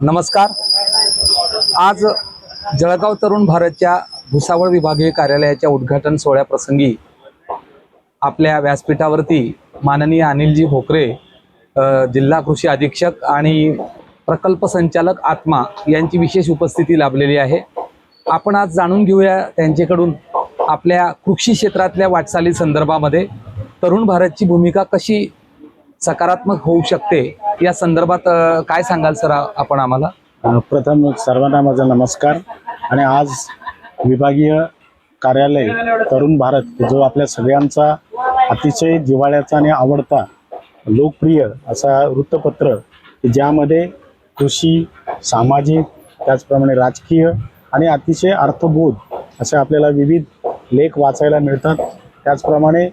नमस्कार. आज जळगाव तरुण भारतच्या भुसावळ विभागीय कार्यालयाच्या उद्घाटन सोहळ्याप्रसंगी आपल्या व्यासपीठावरती माननीय अनिलजी भोकरे जिल्हा कृषी अधीक्षक आणि प्रकल्प संचालक आत्मा यांची विशेष उपस्थिती लाभलेली आहे. आपण आज जाणून घेऊया त्यांच्याकडून आपल्या कृषी क्षेत्रातल्या वाटचाली संदर्भामध्ये तरुण भारतची भूमिका कशी सकारात्मक होऊ शकते या संदर्भात काय सांगाल सर आपण आम्हाला? प्रथम सर्वांना माझा नमस्कार. आणि आज विभागीय कार्यालय तरुण भारत जो आपल्या सगळ्यांचा अतिशय दिवाळ्याचा आणि आवडता लोकप्रिय असा वृत्तपत्र की ज्यामध्ये कृषी सामाजिक त्याचप्रमाणे राजकीय आणि अतिशय अर्थबोध असे आपल्याला विविध लेख वाचायला मिळतात. त्याचप्रमाणे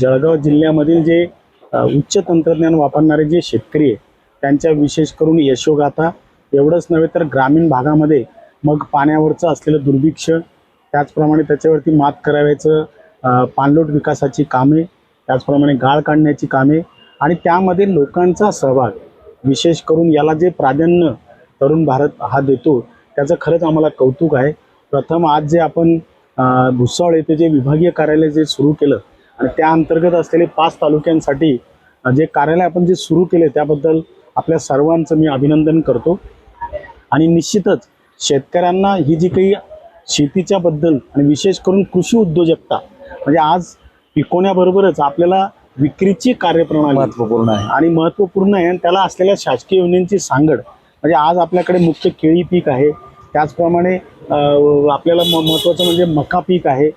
जळगाव जिल्ह्यामधील जे उच्च तंत्रज्ञान वापरणारे जे शेतकरी आहे त्यांच्या विशेष करून यशोगाथा एवढंच नव्हे तर ग्रामीण भागामध्ये मग पाण्यावरचं असलेलं दुर्भिक्ष त्याचप्रमाणे त्याच्यावरती मात करावायचं पाणलोट विकासाची कामे त्याचप्रमाणे गाळ काढण्याची कामे आणि त्यामध्ये लोकांचा सहभाग विशेष करून याला जे प्राधान्य तरुण भारत हा देतो त्याचं खरंच आम्हाला कौतुक आहे. प्रथम आज जे आपण भुसावळ येथे जे विभागीय कार्यालय जे सुरू केलं आणि त्या अंतर्गत असलेले पाच तालुक्यांसाठी जे कार्यालय आपण जे सुरू केले त्याबद्दल आपल्या सर्वांचं मी अभिनंदन करतो. आणि निश्चितच शेतकऱ्यांना ही जी काही शेतीच्या बद्दल आणि विशेष करून कृषी उद्योजकता म्हणजे आज पिकवण्याबरोबरच आपल्याला विक्रीची कार्यप्रणाली महत्त्वपूर्ण आहे. आणि महत्त्वपूर्ण आहे आणि त्याला असलेल्या शासकीय योजनांची सांगड म्हणजे आज आपल्याकडे मुख्य केळी पीक आहे. त्याचप्रमाणे आपल्याला म महत्त्वाचं म्हणजे मका पीक आहे.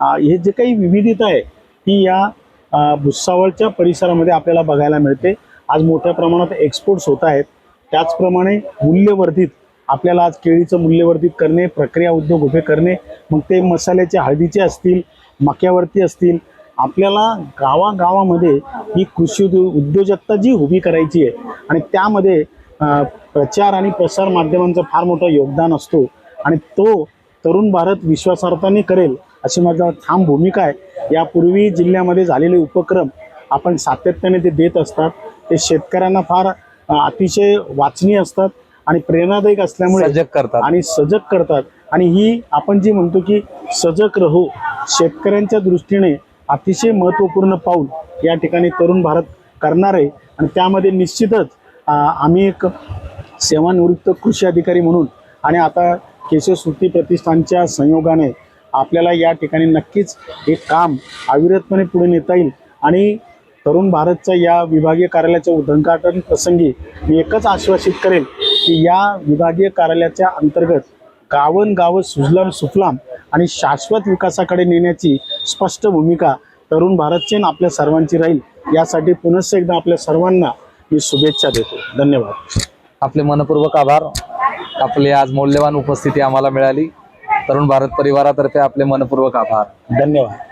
हे जे काही विविधता आहे ती या भुसावळच्या परिसरामध्ये आपल्याला बघायला मिळते. आज मोठ्या प्रमाणात एक्सपोर्ट्स होत आहेत. त्याचप्रमाणे मूल्यवर्धित आपल्याला आज केळीचं मूल्यवर्धित करणे प्रक्रिया उद्योग उभे करणे मग ते मसाल्याचे हळदीचे असतील मक्यावरती असतील आपल्याला गावागावामध्ये ही कृषी उद्योजकता जी उभी करायची आहे आणि त्यामध्ये प्रचार आणि प्रसार माध्यमांचं फार मोठं योगदान असतो आणि तो तरुण भारत विश्वासार्थाने करेल अशी माझा ठाम भूमिका आहे. यापूर्वी जिल्ह्यामध्ये झालेले उपक्रम आपण सातत्याने ते देत असतात. ते शेतकऱ्यांना फार अतिशय वाचनीय असतात आणि प्रेरणादायक असल्यामुळे सजग करतात. आणि सजग करतात. आणि ही आपण जी म्हणतो की सजग रहो शेतकऱ्यांच्या दृष्टीने अतिशय महत्त्वपूर्ण पाऊल या ठिकाणी तरुण भारत करणार आहे. आणि त्यामध्ये निश्चितच आम्ही एक सेवानिवृत्त कृषी अधिकारी म्हणून आणि आता केशव सुट्टी प्रतिष्ठानच्या संयोगाने आपल्याला या ठिकाणी नक्कीच हे काम अविरतपणे पुढे नेता येईल. आणि तरुण भारतच्या या विभागीय कार्यालयाच्या उद्घाटन प्रसंगी मी एकच आश्वासित करेल की या विभागीय कार्यालयाच्या अंतर्गत गावन गावं सुजलाम सुफलाम आणि शाश्वत विकासाकडे नेण्याची स्पष्ट भूमिका तरुण भारतची आपल्या सर्वांची राहील यासाठी पुनश्च एकदा आपल्या सर्वांना मी शुभेच्छा देतो. धन्यवाद. आपले मनपूर्वक आभार. आपली आज मौल्यवान उपस्थिती आम्हाला मिळाली. तरुण भारत परिवारातर्फे आपले मनपूर्वक आभार. धन्यवाद.